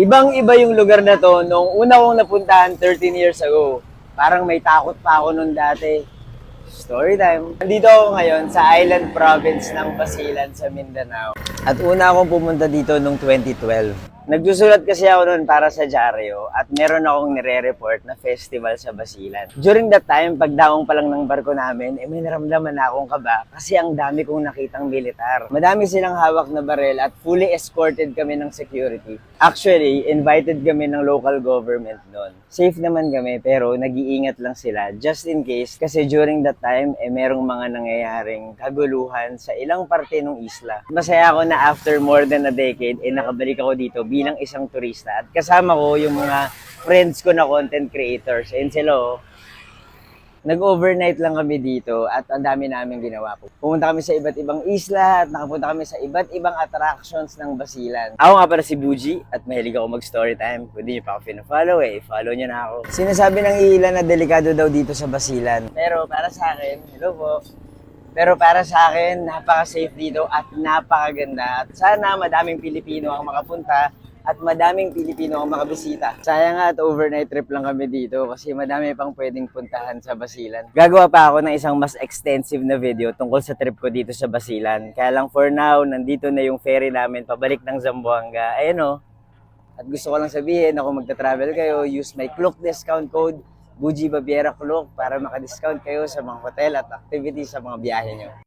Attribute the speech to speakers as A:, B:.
A: Ibang-iba yung lugar na to nung una kong napuntahan 13 years ago. Parang may takot pa ako nun dati. Story time. Nandito ako ngayon sa island province ng Basilan sa Mindanao. At una akong pumunta dito nung 2012. Nagsusulat kasi ako noon para sa dyaryo at meron akong nire-report na festival sa Basilan. During that time, pagdaong pa lang ng barko namin, eh, may naramdaman na akong kaba kasi ang dami kong nakitang militar. Madami silang hawak na barel at fully escorted kami ng security. Actually, invited kami ng local government noon. Safe naman kami pero nag-iingat lang sila just in case kasi during that time, eh, merong mga nangyayaring kaguluhan sa ilang parte ng isla. Masaya ako na after more than a decade, eh, nakabalik ako dito bilang isang turista at kasama ko yung mga friends ko na content creators. And sila, oh, Nag-overnight lang kami dito at ang dami namin ginawa po. Pumunta kami sa iba't ibang isla at nakapunta kami sa iba't ibang attractions ng Basilan. Ako nga pala si Buji at mahilig ako mag-story time. Kung di nyo pa ako pina-follow eh, follow nyo na ako. Sinasabi ng ilan na delikado daw dito sa Basilan. Pero para sa akin, hello po. Pero para sa akin, napaka-safe dito at napakaganda. At sana madaming Pilipino ang makapunta at madaming Pilipino ang makabisita. Sayang nga at overnight trip lang kami dito kasi madami pang pwedeng puntahan sa Basilan. Gagawa pa ako ng isang mas extensive na video tungkol sa trip ko dito sa Basilan. Kaya lang for now, nandito na yung ferry namin pabalik ng Zamboanga. Ayun o. At gusto ko lang sabihin, ako magta-travel kayo, use my Klook discount code, Buji Babiera Klook para maka-discount kayo sa mga hotel at activities sa mga biyahe nyo.